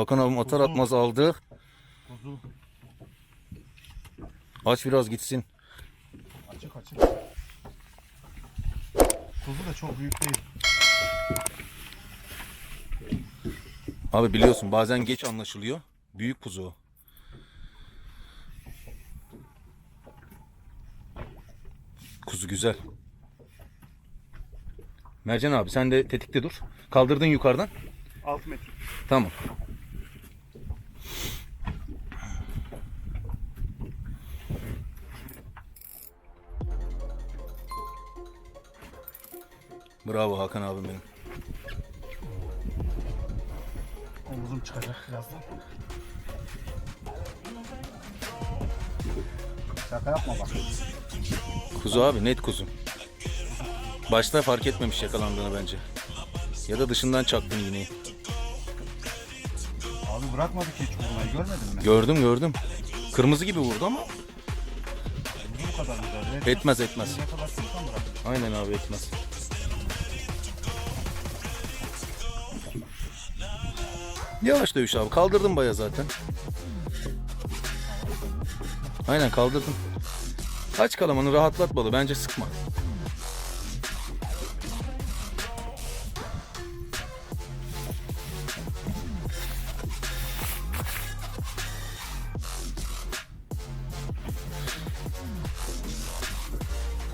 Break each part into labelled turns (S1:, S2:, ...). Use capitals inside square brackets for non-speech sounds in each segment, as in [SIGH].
S1: Hakan abim atar atmaz aldı.
S2: Kuzu
S1: Aç biraz gitsin.
S2: açık açık. Kuzu da çok büyük değil.
S1: Abi biliyorsun bazen geç anlaşılıyor. Büyük kuzu. Kuzu güzel. Mercan abi sen de tetikte dur. Kaldırdın yukarıdan.
S2: 6 metre.
S1: Tamam. Bravo Hakan abim benim.
S2: Omuzum çıkacak birazdan. Şaka yapma bak.
S1: Kuzu abi net kuzu. Başta fark etmemiş yakalandığını bence. Ya da dışından çaktın iğneyi.
S2: Abi bırakmadı ki hiç vurmayı görmedin mi?
S1: Gördüm gördüm. Kırmızı gibi vurdu ama
S2: Bu kadar güzel.
S1: etmez etmez.
S2: Ne kadar sıksan bırak.
S1: Aynen abi etmez. Yavaş dövüş abi. Kaldırdım baya zaten. Aynen kaldırdım. Aç kalamanı rahatlat balı. Bence sıkma.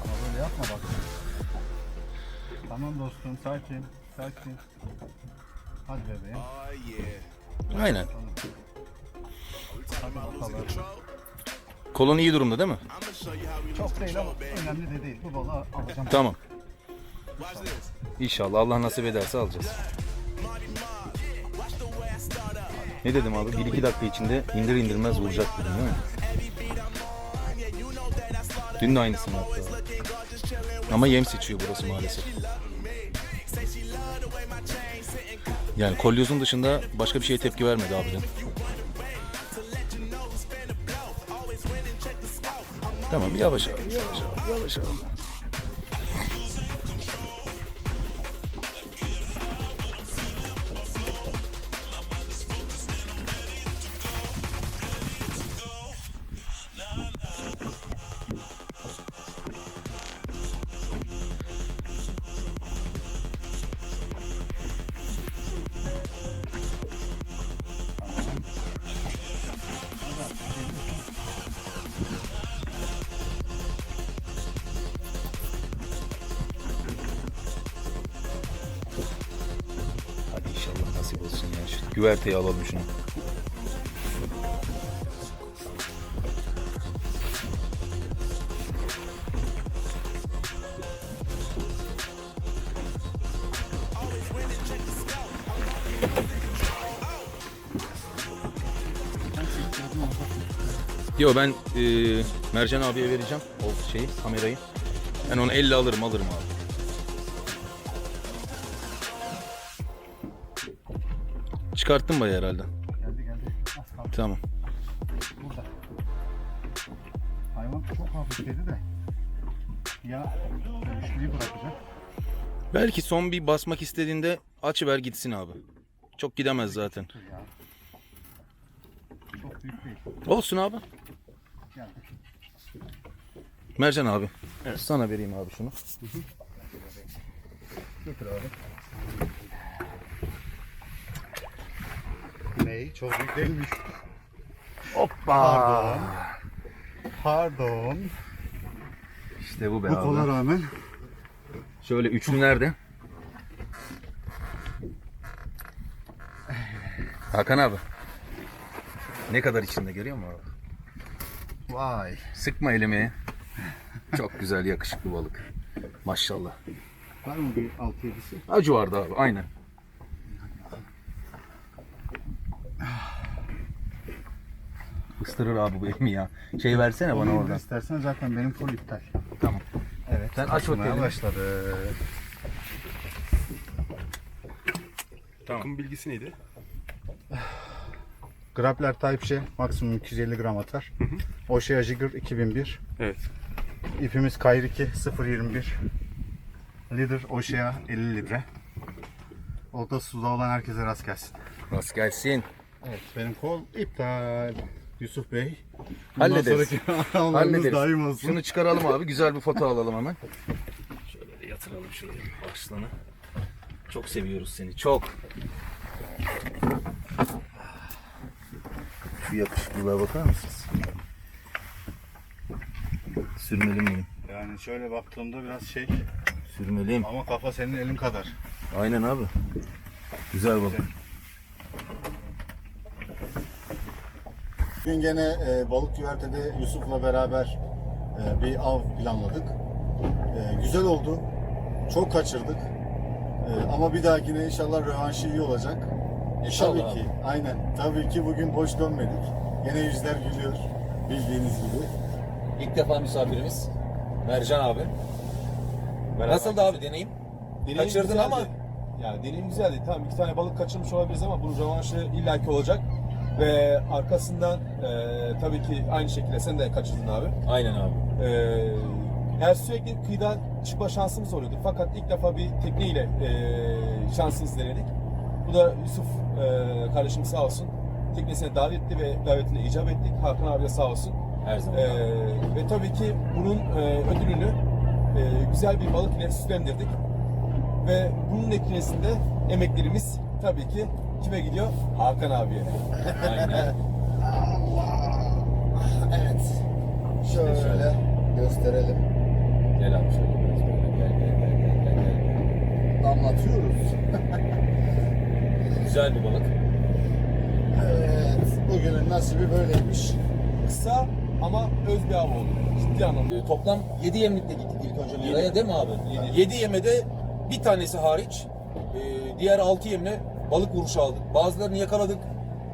S2: Ama böyle yapma bak. Tamam dostum sakin. Sakin. Hadi bebeğim.
S1: Aynen.
S2: Hadi bakalım.
S1: Kolun iyi durumda değil mi?
S2: Çok değil ama önemli de değil. Bu balığı alacağım.
S1: Tamam. İnşallah Allah nasip ederse alacağız. Ne dedim abi? 1-2 dakika içinde indir indirmez vuracak dedim değil mi? Dün de aynısını yaptı. Ama yem seçiyor burası maalesef. Yani kolyozun dışında başka bir şeye tepki vermedi abiden. Tamam yavaş abi yavaş abi yavaş. Güverteyi alalım şunu. Yo ben e, Mercan abiye vereceğim o şeyi kamerayı. Ben onu elle alırım alırım abi. Çıkarttın bayağı herhalde.
S2: Geldi geldi. Az kaldı.
S1: Tamam.
S2: Burada. Hayvan çok hafifledi de. Ya dönüşlüğü bırakacak.
S1: Belki son bir basmak istediğinde açıver gitsin abi. Çok gidemez zaten.
S2: Ya. Çok büyük değil.
S1: Olsun abi.
S2: Geldi.
S1: Mercan abi. Sana vereyim abi şunu.
S2: Götür abi. Ney? Çok büyük değilmiş.
S1: Hoppa.
S2: Pardon. Pardon.
S1: İşte bu be
S2: Bu kola
S1: abi.
S2: rağmen
S1: Şöyle üçlü nerede? Hakan abi. Ne kadar içinde görüyor musun abi?
S2: vay.
S1: Sıkma elimi. Çok güzel yakışıklı balık. Maşallah.
S2: Var mı bir 6-7'si?
S1: Acı vardı abi aynen. Istırır abi bu elimi ya. Şey versene bana oradan.
S2: istersen zaten benim full iptal.
S1: Tamam.
S2: Evet.
S1: Sen aç bakayım.
S2: başladı.
S3: Takım bilgisi neydi?
S2: Grappler Type C maksimum 250 gram atar. Oshia Jigger 2001.
S3: Evet.
S2: İpimiz Kayr 2 021. Leader Oshia 50 litre. oltası suda olan herkese rast gelsin.
S4: Rast gelsin.
S2: Evet benim kol iptal. Yusuf Bey.
S4: Hallederiz.
S2: Hallederiz. [LAUGHS]
S4: Hallederiz.
S2: daim olsun.
S4: Şunu çıkaralım abi. Güzel bir foto alalım hemen. Şöyle de yatıralım şuraya aslanı. Çok seviyoruz seni. Çok. Şu yakışıklılığa bakar mısınız? Sürmelim miyim?
S2: Yani şöyle baktığımda biraz şey
S4: Sürmeliyim.
S2: ama kafa senin elin kadar.
S4: Aynen abi. Güzel balık.
S2: Bugün gene e, balık güvertede Yusuf'la beraber e, bir av planladık. E, güzel oldu. Çok kaçırdık. E, ama bir dahakine inşallah rövanşı iyi olacak.
S4: İnşallah
S2: tabii ki. Aynen. Tabii ki bugün boş dönmedik. Gene yüzler gülüyor. Bildiğiniz gibi.
S4: İlk defa misafirimiz Mercan abi.
S3: Merhaba.
S4: Nasıldı abi deneyim?
S3: Deneyim
S4: Kaçırdın
S3: güzeldi.
S4: ama-
S3: yani deneyim güzeldi. Tamam iki tane balık kaçırmış olabiliriz ama bunun rövanşı illaki olacak. Ve arkasından e, tabii ki aynı şekilde sen de kaçırdın abi.
S4: Aynen abi.
S3: E, yani sürekli kıyıdan çıkma şansımız oluyordu. Fakat ilk defa bir tekneyle e, şansımızı denedik. Bu da Yusuf e, kardeşim sağ olsun. Teknesine davet etti ve davetine icap ettik. Hakan abi de sağ olsun.
S4: Her zaman.
S3: Ee, ve tabii ki bunun e, ödülünü e, güzel bir balık ile süslendirdik. Ve bunun neticesinde emeklerimiz tabii ki kime gidiyor? Hakan abiye.
S4: Aynen. [LAUGHS]
S2: Evet. Şöyle gösterelim.
S4: Gel abi şöyle biraz böyle. Gel gel gel gel gel. gel.
S2: Anlatıyoruz.
S4: Güzel bir balık.
S2: Evet. Bugünün nasibi böyleymiş.
S3: Kısa ama öz bir av oldu. Ciddi anlamda.
S4: Ee, Toplam 7 yemlikle gittik ilk önce
S3: Yedi.
S4: Mira'ya değil mi abi?
S3: Yedi.
S4: 7 yemede bir tanesi hariç e, diğer 6 yemle balık vuruşu aldık. Bazılarını yakaladık.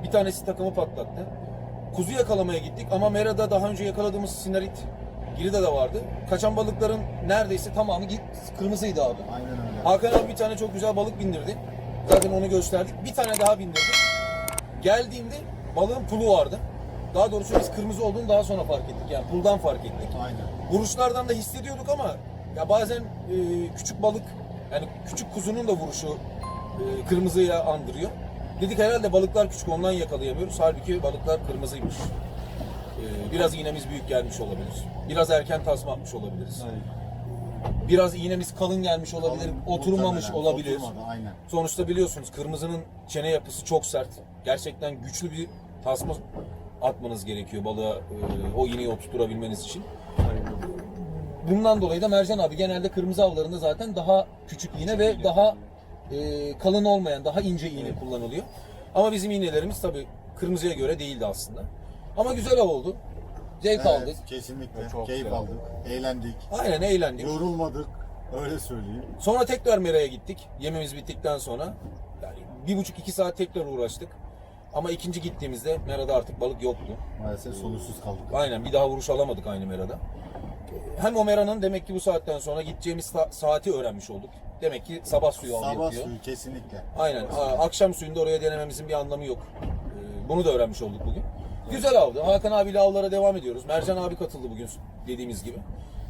S4: Bir tanesi takımı patlattı. Kuzu yakalamaya gittik ama Mera'da daha önce yakaladığımız sinarit Girida da vardı. Kaçan balıkların neredeyse tamamı git kırmızıydı abi.
S2: Aynen öyle.
S4: Hakan abi bir tane çok güzel balık bindirdi. Zaten onu gösterdik. Bir tane daha bindirdik. Geldiğimde balığın pulu vardı. Daha doğrusu biz kırmızı olduğunu daha sonra fark ettik. Yani puldan fark ettik.
S2: Aynen.
S4: Vuruşlardan da hissediyorduk ama ya bazen e, küçük balık yani küçük kuzunun da vuruşu e, kırmızıya andırıyor. Dedik herhalde balıklar küçük ondan yakalayamıyoruz. Halbuki balıklar kırmızıymış. E, biraz iğnemiz büyük gelmiş olabilir. Biraz erken tasma atmış olabiliriz. Biraz iğnemiz kalın gelmiş olabilir.
S2: Kalın,
S4: oturmamış
S2: muhtemelen.
S4: olabilir.
S2: Oturmadı, aynen.
S4: Sonuçta biliyorsunuz kırmızının çene yapısı çok sert. Gerçekten güçlü bir tasma atmanız gerekiyor balığa e, o iğneyi oturtabilmeniz için. Bundan dolayı da Mercan abi genelde kırmızı avlarında zaten daha küçük iğne ve daha e, kalın olmayan, daha ince iğne kullanılıyor. Ama bizim iğnelerimiz tabii kırmızıya göre değildi aslında. Ama güzel oldu. Zevk
S2: Evet,
S4: aldık.
S2: kesinlikle.
S3: Çok
S2: Keyif
S3: güzel.
S2: aldık. Eğlendik.
S4: Aynen eğlendik.
S2: Yorulmadık. Öyle söyleyeyim.
S4: Sonra tekrar Mera'ya gittik. Yememiz bittikten sonra. Yani bir buçuk iki saat tekrar uğraştık. Ama ikinci gittiğimizde Mera'da artık balık yoktu.
S2: Maalesef sonuçsuz kaldık.
S4: Aynen bir daha vuruş alamadık aynı Mera'da. Hem o Mera'nın demek ki bu saatten sonra gideceğimiz sa- saati öğrenmiş olduk. Demek ki sabah suyu av
S2: Sabah
S4: yapıyor.
S2: suyu kesinlikle.
S4: Aynen. a- Akşam suyunda oraya denememizin bir anlamı yok. Ee, Bunu da öğrenmiş olduk bugün. Güzel avdı. Hakan abiyle avlara devam ediyoruz. Mercan abi katıldı bugün dediğimiz gibi.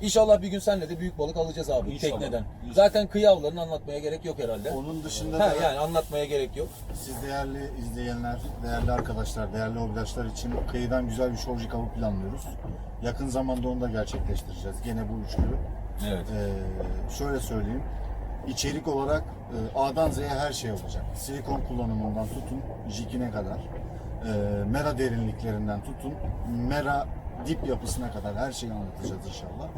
S4: İnşallah bir gün senle de büyük balık alacağız abi
S3: İnşallah.
S4: tekneden. Zaten kıyı avlarını anlatmaya gerek yok herhalde.
S2: Onun dışında
S4: Ha,
S2: da
S4: yani anlatmaya gerek yok.
S2: siz değerli izleyenler, değerli arkadaşlar, değerli hobidaşlar için kıyıdan güzel bir şovcik avı planlıyoruz. Yakın zamanda onu da gerçekleştireceğiz. Gene bu üçlü.
S4: Evet.
S2: Ee, şöyle söyleyeyim. İçerik olarak e, A'dan Z'ye her şey olacak. Silikon kullanımından tutun, jikine kadar. e, mera derinliklerinden tutun, mera dip yapısına kadar her şeyi anlatacağız inşallah.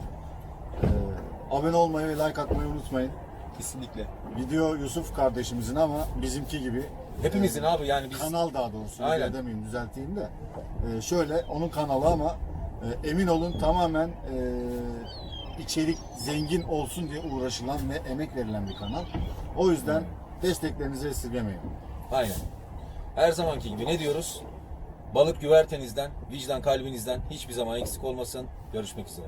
S2: Ee, abone olmayı ve like atmayı unutmayın.
S3: Kesinlikle.
S2: Video Yusuf kardeşimizin ama bizimki gibi.
S4: Hepimizin
S2: e,
S4: abi yani biz
S2: Kanal daha doğrusu. Aynen. Demeyeyim düzelteyim de. Ee, şöyle onun kanalı ama e, emin olun tamamen e, içerik zengin olsun diye uğraşılan ve emek verilen bir kanal. O yüzden desteklerinizi esirgemeyin.
S4: aynen. Her zamanki gibi ne diyoruz? Balık güvertenizden, vicdan kalbinizden hiçbir zaman eksik olmasın. Görüşmek üzere.